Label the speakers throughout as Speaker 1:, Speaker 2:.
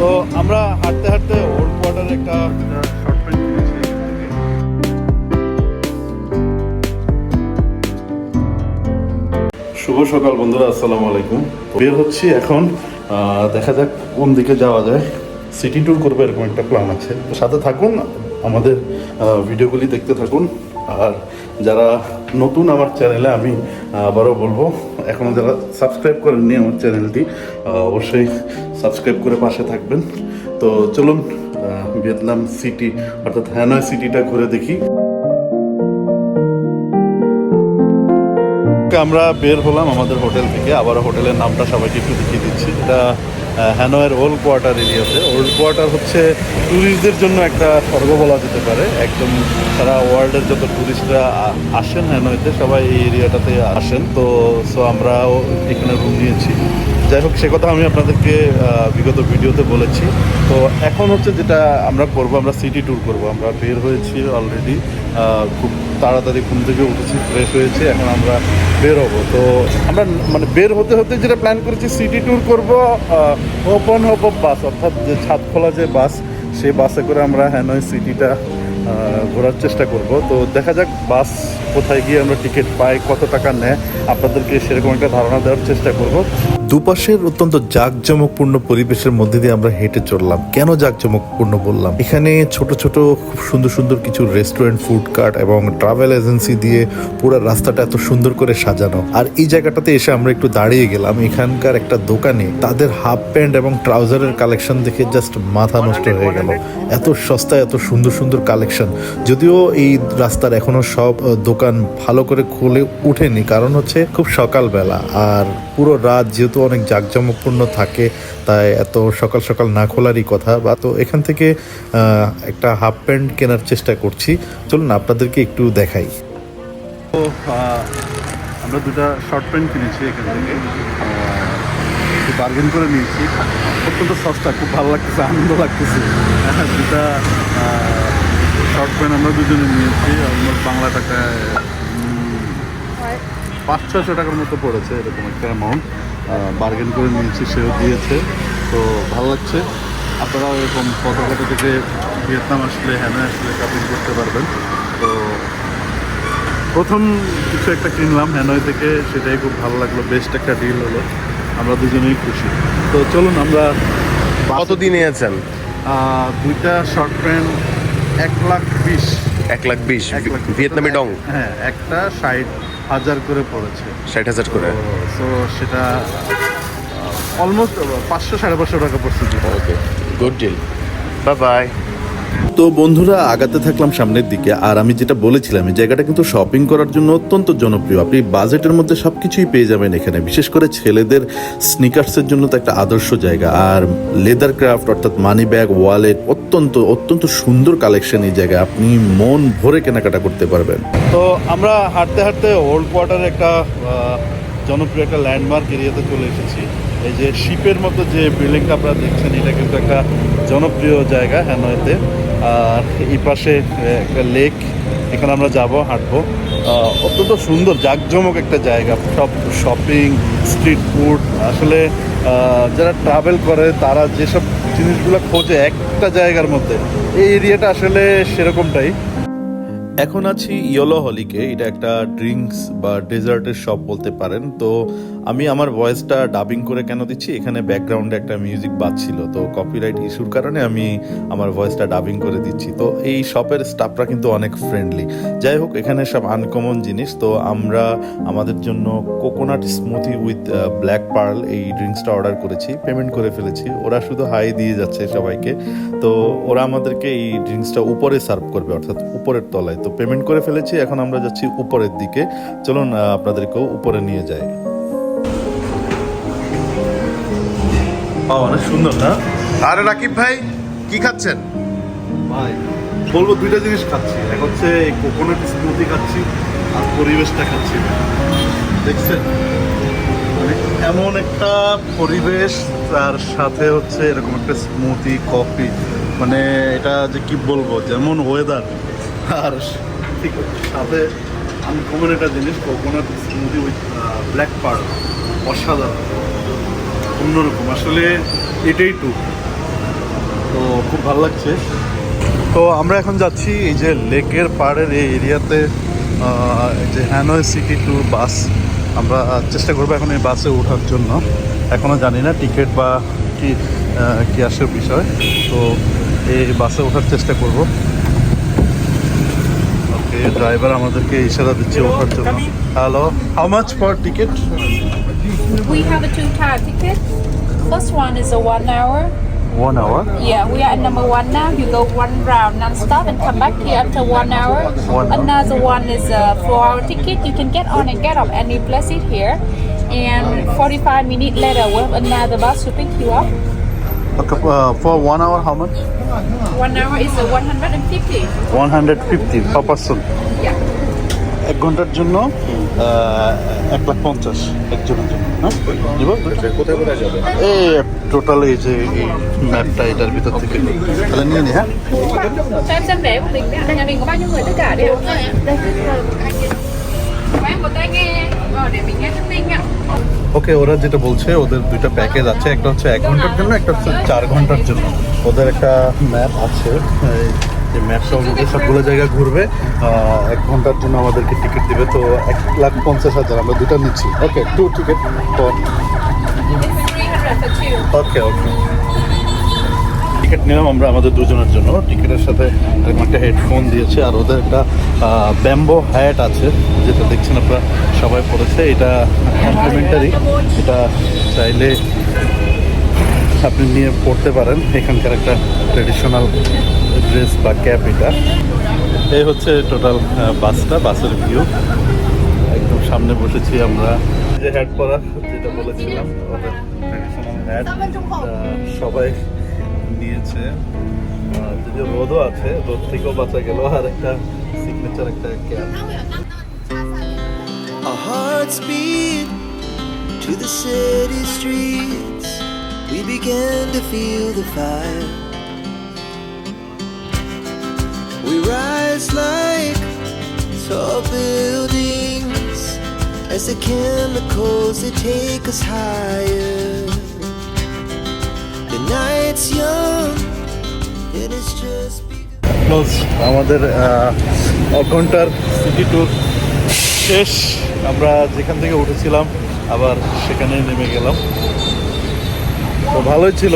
Speaker 1: তো আমরা হাঁটতে হাঁটতে ওল্ড কোয়ার্টার একটা শুভ সকাল বন্ধুরা, আসসালামু আলাইকুম। বের হচ্ছি এখন দেখা যাক কোন দিকে যাওয়া যায়। সিটি ট্যুর করব এরকম একটা প্ল্যান আছে। তো সাথে থাকুন, আমাদের ভিডিওগুলি দেখতে থাকুন। আর যারা নতুন আমার চ্যানেলে আমি আবারও বলব এখনও যারা সাবস্ক্রাইব করেননি আমার চ্যানেলটি অবশ্যই সাবস্ক্রাইব করে পাশে থাকবেন। তো চলুন ভিয়েতনাম সিটি অর্থাৎ হ্যানয় সিটিটা ঘুরে দেখি। আমরা বের হলাম আমাদের হোটেল থেকে। আবার হোটেলের নামটা সবাইকে একটু দেখিয়ে দিচ্ছি। এটা হ্যানোয়ের ওল্ড কোয়ার্টার এরিয়াতে। ওল্ড কোয়ার্টার হচ্ছে ট্যুরিস্টদের জন্য একটা স্বর্গ বলা যেতে পারে। একদম সারা ওয়ার্ল্ডের যত ট্যুরিস্টরা আসেন হ্যানোয়েতে, সবাই এই এরিয়াটাতে আসেন। তো সো আমরাও এখানে রুম নিয়েছি। যাই হোক, সে কথা আমি আপনাদেরকে বিগত ভিডিওতে বলেছি। তো এখন হচ্ছে যেটা আমরা করব, আমরা সিটি ট্যুর করব। আমরা বের হয়েছি অলরেডি খুব তাড়াতাড়ি ঘুম থেকে উঠেছি ফ্রেশ হয়েছি, এখন আমরা বের হব তো আমরা মানে বের হতে হতে যেটা প্ল্যান করেছি, সিটি ট্যুর করব ওপেন হপ বাস অর্থাৎ যে ছাদ খোলা যে বাস সেই বাসে করে আমরা হ্যানয় সিটিটা ঘোরার চেষ্টা করব। তো দেখা যাক বাস কোথায় গিয়ে আমরা টিকিট পাই, কত টাকা নেয়, আপনাদেরকে সেরকম একটা ধারণা দেওয়ার চেষ্টা করব।
Speaker 2: দুপাশের অত্যন্ত জাঁকজমকপূর্ণ পরিবেশের মধ্যে দিয়ে আমরা হেঁটে চললাম। কেন জাঁকজমকপূর্ণ বললাম? এখানে ছোট ছোট, খুব সুন্দর সুন্দর কিছু রেস্টুরেন্ট ফুড কার্ট এবং ট্রাভেল এজেন্সি দিয়ে পুরো রাস্তাটা এত সুন্দর করে সাজানো। আর এই জায়গাটাতে এসে আমরা একটু দাঁড়িয়ে গেলাম। এখানকার একটা দোকানে তাদের হাফ প্যান্ট এবং ট্রাউজারের কালেকশন দেখে জাস্ট মাথা নষ্ট হয়ে গেল। এত সস্তা, এত সুন্দর সুন্দর কালেকশন যদিও এই রাস্তার এখনও সব দোকান ভালো করে খুলে উঠেনি। কারণ হচ্ছে খুব সকালবেলা। আর পুরো রাত যেহেতু অনেক জাঁকজমকপূর্ণ থাকে তাই এত সকাল সকাল না খোলারই কথা। বা তো এখান থেকে একটা হাফ প্যান্ট কেনার চেষ্টা করছি। চলুন আপনাদেরকে একটু দেখাই।
Speaker 1: তো আমরা দুটা শর্ট প্যান্ট কিনেছি এখান থেকে। একটু বার্গেন করে নিয়েছি। অত্যন্ত সস্তা খুব ভালো লাগতেছে আনন্দ লাগতেছে। হ্যাঁ, দুটা শর্ট প্যান্ট আমরা দুজনে নিয়েছি অলমোস্ট বাংলা টাকায় পাঁচ ছশো টাকার মতো পড়েছে এরকম একটা অ্যামাউন্ট বার্গেন করে নিয়েছি সেও দিয়েছে। তো ভালো লাগছে। আপনারাও এরকম ফটোঘাটো থেকে ভিয়েতনাম আসলে হ্যানে আসলে শপিং করতে পারবেন। তো প্রথম কিছু একটা কিনলাম হ্যানয় থেকে সেটাই খুব ভালো লাগল বেস্ট একটা ডিল হলো। আমরা দুজনেই খুশি। তো চলুন আমরা বাসে-
Speaker 3: কত দিনে আছেন
Speaker 1: দুইটা শর্ট প্যান্ট এক লাখ বিশ।
Speaker 3: এক লাখ বিশ
Speaker 1: এক লাখ বিশ।
Speaker 3: ভিয়েতনামি ডং।
Speaker 1: হ্যাঁ একটা ষাট হাজার করে পড়েছে।
Speaker 3: ষাট হাজার করে?
Speaker 1: তো সেটা অলমোস্ট পাঁচশো সাড়ে পাঁচশো টাকা পড়ছে।
Speaker 3: Okay good deal bye bye
Speaker 2: তো বন্ধুরা, আগাতে থাকলাম সামনের দিকে। আর আমি যেটা বলেছিলাম, এই জায়গাটা কিন্তু শপিং করার জন্য অত্যন্ত জনপ্রিয়। আপনি বাজেটের মধ্যে সব কিছুই পেয়ে যাবেন এখানে। বিশেষ করে ছেলেদের স্নিকার্সের জন্য তো একটা আদর্শ জায়গা। আর লেদার ক্রাফট অর্থাৎ মানি ব্যাগ ওয়ালেট অত্যন্ত অত্যন্ত সুন্দর কালেকশন এই জায়গায়। আপনি মন ভরে কেনাকাটা করতে পারবেন।
Speaker 1: তো আমরা হাঁটতে হাঁটতে ওল্ড কোয়ার্টারে একটা জনপ্রিয় একটা ল্যান্ডমার্ক এরিয়াতে চলে এসেছি। এই যে শিপের মতো যে বিল্ডিংটা আপনারা দেখছেন, এটা কিন্তু একটা জনপ্রিয় জায়গা হ্যানয়তে। আর এই পাশে একটা লেক এখানে আমরা যাব, হাঁটবো। অত্যন্ত সুন্দর, জাঁকজমক একটা জায়গা। সব শপিং স্ট্রিট ফুড আসলে যারা ট্রাভেল করে, তারা যেসব জিনিসগুলো খোঁজে একটা জায়গার মধ্যে, এই এরিয়াটা আসলে সেরকমটাই।
Speaker 2: এখন আছি ইয়েলো হলিকে এটা একটা ড্রিঙ্কস বা ডেজার্টের শপ বলতে পারেন। তো আমি আমার ভয়েসটা ডাবিং করে কেন দিচ্ছি? এখানে ব্যাকগ্রাউন্ডে একটা মিউজিক বাজছিল, তো কপিরাইট ইস্যুর কারণে আমি আমার ভয়েসটা ডাবিং করে দিচ্ছি। তো এই শপের স্টাফরা কিন্তু অনেক ফ্রেন্ডলি যাই হোক, এখানে সব আনকমন জিনিস, তো আমরা আমাদের জন্য coconut smoothie with black pearl এই ড্রিঙ্কসটা অর্ডার করেছি পেমেন্ট করে ফেলেছি। ওরা শুধু হাই দিয়ে যাচ্ছে সবাইকে। তো ওরা আমাদেরকে এই ড্রিঙ্কসটা উপরে সার্ভ করবে, অর্থাৎ উপরের তলায়। তো পেমেন্ট করে ফেলেছি, এখন আমরা যাচ্ছি উপরের দিকে। চলুন আপনাদেরকেও উপরে নিয়ে যাই।
Speaker 1: অনেক সুন্দর না?
Speaker 3: আরে রাকিব ভাই কি খাচ্ছেন?
Speaker 1: ভাই বলব দুইটা জিনিস খাচ্ছি। এক হচ্ছে এই কোকোনাট স্মুদি খাচ্ছি আর পরিবেশটা খাচ্ছি। দেখছেন? মানে এমন একটা পরিবেশ তার সাথে হচ্ছে এরকম একটা স্মুথি কফি মানে এটা যে কি বলব যেমন ওয়েদার আর ঠিক সাথে আনকমন একটা জিনিস coconut smoothie with black pearl অসাধারণ। অন্যরকম আসলে এটাই টু তো খুব ভালো লাগছে। তো আমরা এখন যাচ্ছি এই যে লেকের পাড়ের এই এরিয়াতে যে হ্যানয় সিটি ট্যুর বাস আমরা চেষ্টা করব এখন এই বাসে ওঠার জন্য। এখনও জানি না টিকিট বা কি কি আসে বিষয়। তো এই বাসে ওঠার চেষ্টা করব। ওকে ড্রাইভার আমাদেরকে ইশারা দিচ্ছে ওঠার জন্য। Hello how much for ticket
Speaker 4: we have a two time ticket. First one is a one hour.
Speaker 1: One hour?
Speaker 4: Yeah, we are at number one now. You go one round non-stop and come back here after one hour.
Speaker 1: One hour.
Speaker 4: Another one is a four-hour ticket. You can get on and get off and replace it here. And 45 minutes later, we have another bus to pick you up.
Speaker 1: Okay, uh, for one hour, how much?
Speaker 4: One hour is 150.
Speaker 1: 150 per person?
Speaker 4: Yeah.
Speaker 1: এক ঘণ্টার জন্য এক লাখ পঞ্চাশ একজনের জন্য হ্যাঁ এই total এই যে এই ম্যাপটা এটার ভিতর থেকে। তাহলে নিয়ে নি হ্যাঁ. ওকে ওরা যেটা বলছে ওদের দুইটা প্যাকেজ আছে একটা হচ্ছে এক ঘণ্টার জন্য একটা হচ্ছে চার ঘণ্টার জন্য। ওদের একটা ম্যাপ আছে। যে ম্যাপটা অলরেডি সবগুলো জায়গায় ঘুরবে এক ঘণ্টার জন্য আমাদেরকে টিকিট দিবে, তো এক লাখ পঞ্চাশ হাজার আমরা দুটো নিচ্ছি। ওকে টু টিকিট তো।
Speaker 4: It's 300 for two.
Speaker 1: Okay okay ticket নিলাম আমরা আমাদের দুজনের জন্য। টিকিটের সাথে একটা হেডফোন দিয়েছে, আর ওদের একটা ব্যাম্বো হ্যাট আছে, যেটা দেখছেন আপনারা, সবাই পড়েছে। এটা কমপ্লিমেন্টারি এটা চাইলে আপনি নিয়ে পড়তে পারেন। এখানকার একটা ট্রেডিশনাল ড্রেস বা ক্যাপ এটা এই হচ্ছে টোটাল বাসটা বাসের ভিউ একদম সামনে বসেছি আমরা। যে হ্যাট পরা যেটা বলেছিলাম ওদের ট্রেডিশনাল হ্যাট সবাই নিয়েছে। যদিও রোদও আছে রোদ থেকেও বাঁচা গেল আর একটা সিগনেচার একটা cap
Speaker 5: Our hearts beat to the city streets. We began to feel the fire. We rise like tall buildings as the chemicals they take us higher. The night's young and it's just.
Speaker 1: Close আমাদের আহ, এক ঘণ্টার city tour শেষ আমরা যেখান থেকে উঠেছিলাম আবার সেখানে নেমে গেলাম তো ভালোই ছিল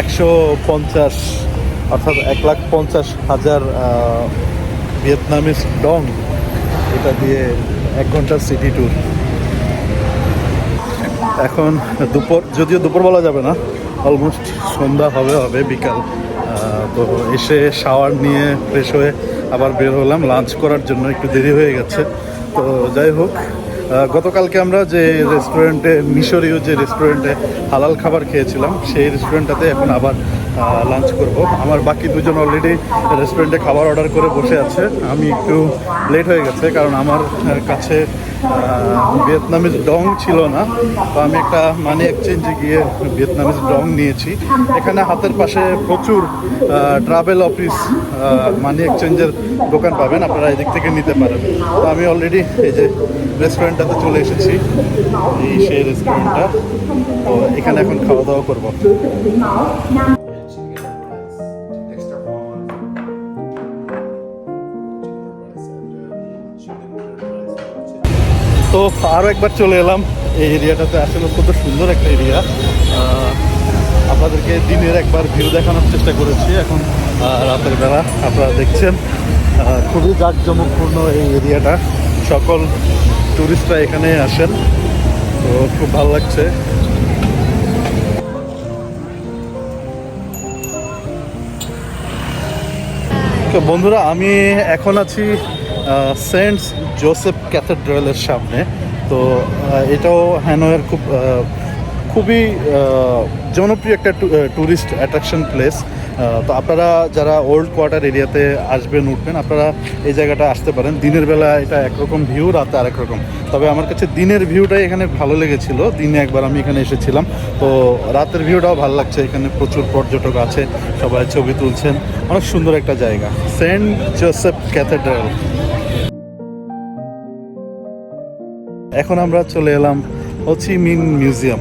Speaker 1: একশো পঞ্চাশ অর্থাৎ এক লাখ পঞ্চাশ হাজার আহ, ভিয়েতনামিজ ডং এটা দিয়ে এক ঘণ্টার সিটি ট্যুর। এখন দুপুর যদিও দুপুর বলা যাবে না অলমোস্ট সন্ধ্যা হবে হবে বিকাল। তো এসে শাওয়ার নিয়ে ফ্রেশ হয়ে আবার বের হলাম লাঞ্চ করার জন্য একটু দেরি হয়ে গেছে। তো যাই হোক গতকালকে আমরা যে রেস্টুরেন্টে মিশরীয় যে রেস্টুরেন্টে হালাল খাবার খেয়েছিলাম, সেই রেস্টুরেন্টটাতে এখন আবার লাঞ্চ করব। আমার বাকি দুজন অলরেডি রেস্টুরেন্টে খাবার অর্ডার করে বসে আছে। আমি একটু লেট হয়ে গেছে, কারণ আমার কাছে ভিয়েতনামিজ ডং ছিল না, তো আমি একটা মানি এক্সচেঞ্জে গিয়ে ভিয়েতনামিজ ডং নিয়েছি। এখানে হাতের পাশে প্রচুর ট্রাভেল অফিস মানি এক্সচেঞ্জের দোকান পাবেন, আপনারা এদিক থেকে নিতে পারেন। তো আমি অলরেডি এই যে রেস্টুরেন্টটাতে চলে এসেছি, এই সেই রেস্টুরেন্টটা তো এখানে এখন খাওয়া দাওয়া করব। তো আরও একবার চলে এলাম। এই এরিয়াটাতে আসলে অত্যন্ত সুন্দর একটা এরিয়া। আপনাদেরকে দিনের একবার ভিউ দেখানোর চেষ্টা করেছি। এখন রাতের বেলা আপনারা দেখছেন খুবই জাঁকজমকপূর্ণ এই এরিয়াটা। সকল টুরিস্টরা এখানে আসেন। তো খুব ভালো লাগছে। তো বন্ধুরা, আমি এখন আছি সেন্ট জোসেফ ক্যাথেড্রালের সামনে। তো এটাও হ্যানয়ের খুব খুবই জনপ্রিয় একটা ট্যুরিস্ট অ্যাট্রাকশন প্লেস। তো আপনারা যারা ওল্ড কোয়ার্টার এরিয়াতে আসবেন, উঠবেন, আপনারা এই জায়গাটা আসতে পারেন। দিনের বেলা এটা একরকম ভিউ, রাতে আরেক রকম। তবে আমার কাছে দিনের ভিউটাই এখানে ভালো লেগেছিল। দিনে একবার আমি এখানে এসেছিলাম। তো, রাতের ভিউটাও ভালো লাগছে। এখানে প্রচুর পর্যটক আছে, সবাই ছবি তুলছেন। অনেক সুন্দর একটা জায়গা। Saint Joseph Cathedral. এখন আমরা চলে এলাম হোচিমিন মিউজিয়াম।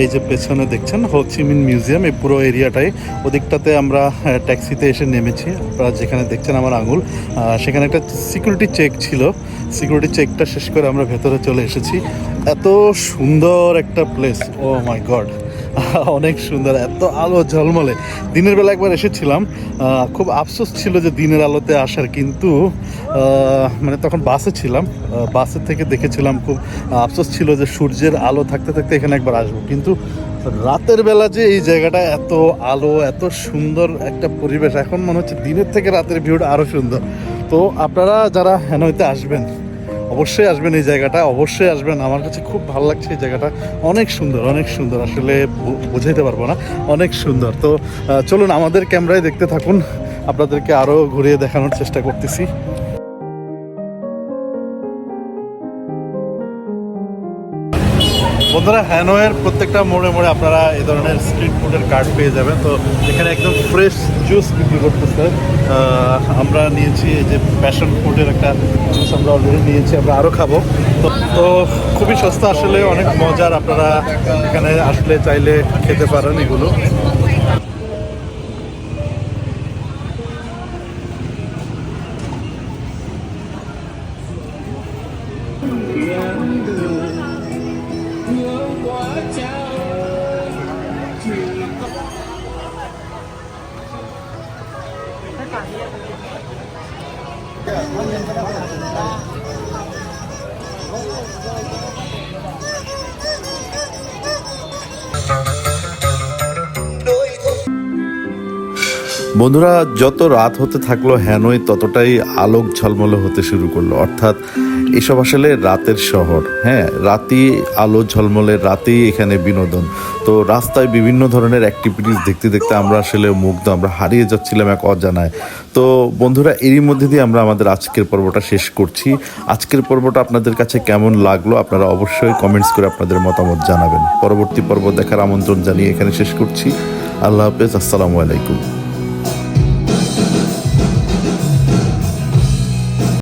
Speaker 1: এই যে পেছনে দেখছেন হোচিমিন মিউজিয়াম, এই পুরো এরিয়াটাই। ওদিকটাতে আমরা ট্যাক্সিতে এসে নেমেছি। আপনারা যেখানে দেখছেন আমার আঙুল সেখানে একটা সিকিউরিটি চেক ছিল। সিকিউরিটি চেকটা শেষ করে আমরা ভেতরে চলে এসেছি। এত সুন্দর একটা প্লেস, ও মাই গড। অনেক সুন্দর, এত আলো ঝলমলে। দিনের বেলা একবার এসেছিলাম খুব আফসোস ছিল যে দিনের আলোতে আসার, কিন্তু মানে তখন বাসে ছিলাম বাসে থেকে দেখেছিলাম খুব আফসোস ছিল যে সূর্যের আলো থাকতে থাকতে এখানে একবার আসব। কিন্তু রাতের বেলা যে এই জায়গাটা এত আলো, এত সুন্দর একটা পরিবেশ, এখন মনে হচ্ছে দিনের থেকে রাতের ভিউটা আরও সুন্দর। তো আপনারা যারা হ্যানইতে আসবেন অবশ্যই আসবেন এই জায়গাটা, অবশ্যই আসবেন। আমার কাছে খুব ভালো লাগছে এই জায়গাটা। অনেক সুন্দর অনেক সুন্দর। আসলে বুঝাইতে পারব না। অনেক সুন্দর। তো চলুন আমাদের ক্যামেরায় দেখতে থাকুন। আপনাদেরকে আরও ঘুরিয়ে দেখানোর চেষ্টা করতেছি। বন্ধুরা হ্যানোয়ের প্রত্যেকটা মোড়ে মোড়ে আপনারা এই ধরনের স্ট্রিট ফুডের কার্ড পেয়ে যাবেন। তো এখানে একদম ফ্রেশ জুস বিক্রি করতেছে। আমরা নিয়েছি এই যে প্যাশন ফুডের একটা জুস আমরা অলরেডি নিয়েছি, আমরা আরও খাব। তো খুবই সস্তা আসলে, অনেক মজার আপনারা এখানে আসলে চাইলে খেতে পারেন এগুলো।
Speaker 2: বন্ধুরা যত রাত হতে থাকল হেনই ততটাই আলোক ঝলমলে হতে শুরু করল। অর্থাৎ এসব আসলে রাতের শহর হ্যাঁ? রাতি আলো ঝলমলে রাতেই এখানে বিনোদন। তো রাস্তায় বিভিন্ন ধরনের অ্যাক্টিভিটিস দেখতে দেখতে আমরা আসলে মুগ্ধ, আমরা হারিয়ে যাচ্ছিলাম এক অজানায়। তো বন্ধুরা, এরই মধ্যে দিয়ে আমরা আমাদের আজকের পর্বটা শেষ করছি। আজকের পর্বটা আপনাদের কাছে কেমন লাগল, আপনারা অবশ্যই কমেন্টস করে আপনাদের মতামত জানাবেন। পরবর্তী পর্ব দেখার আমন্ত্রণ জানিয়ে এখানে শেষ করছি। আল্লাহ হাফেজ, আসসালামু আলাইকুম।